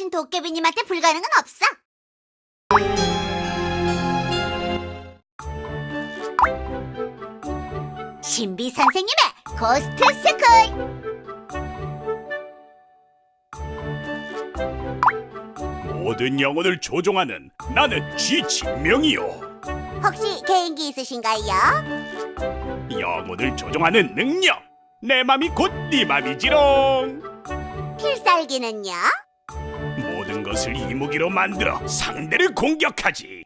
하신 도깨비님한테 불가능은 없어. 신비 선생님의 고스트 스쿨. 모든 영혼을 조종하는 나는 지진명이요. 혹시 개인기 있으신가요? 영혼을 조종하는 능력. 내 맘이 곧 네 맘이지롱. 필살기는요? 모든 것을 이무기로 만들어 상대를 공격하지.